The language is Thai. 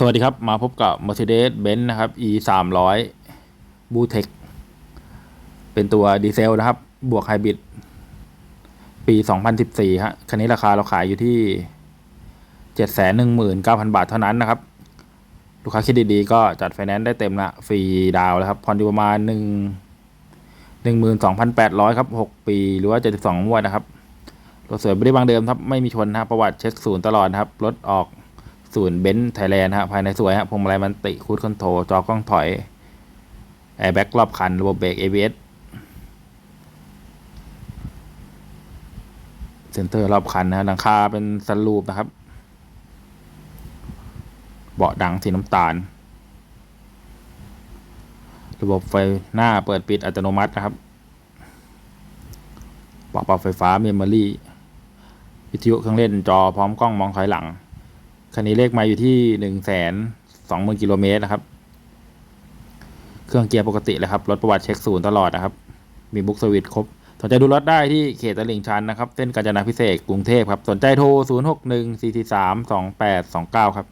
สวัสดีครับ มาพบกับ Mercedes-Benz นะครับ E 3 0 0 b u t e c เป็นตัวดีเซลนะครับ บวกไฮบริดปี 2014 ฮะ คันนี้ราคาเราขายอยู่ที่ 719,000 บาทเท่านั้นนะครับ ลูกค้าคิดดีๆ ก็จัดไฟแนนซ์ได้เต็มละฟรีดาวแล้วครับ ผ่อนอยู่ประมาณ 1 12,800 ครับ 6 ปี หรือว่า 72งวดนะครับ รถสวยบริบางเดิมครับ ไม่มีชนนะครับประวัติเช็คศูนย์ตลอดครับ รถออก ศูนย์เบนซ์ไทยแลนด์ฮะภายในสวยฮะพวงมาลัยมันติคูดคอนโทรลจอกล้องถอยแอร์แบ็กรอบคัน ระบบเบรก ABS เซ็นเตอร์รอบคันนะหลังคาเป็นสลูปนะครับ เบาะดังสีน้ำตาล ระบบไฟหน้าเปิดปิดอัตโนมัตินะครับเบาะปรับไฟฟ้าเมมโมรี่วิทยุเครื่องเล่นจอพร้อมกล้องมองถอยหลัง คันนี้เลขมาอยู่ที่หนึ่งแสนสองหมื่นกิโลเมตรนะครับ เครื่องเกียร์ปกติเลยครับ รถประวัติเช็คศูนย์ตลอดนะครับ มีบุ๊กสวิตครบ สนใจดูรถได้ที่เขตตลิ่งชันนะครับ เส้นกาญจนาพิเศษกกรุงเทพครับ สนใจโทร 0 6 1 4 4 3 2 8 2 9 ครับ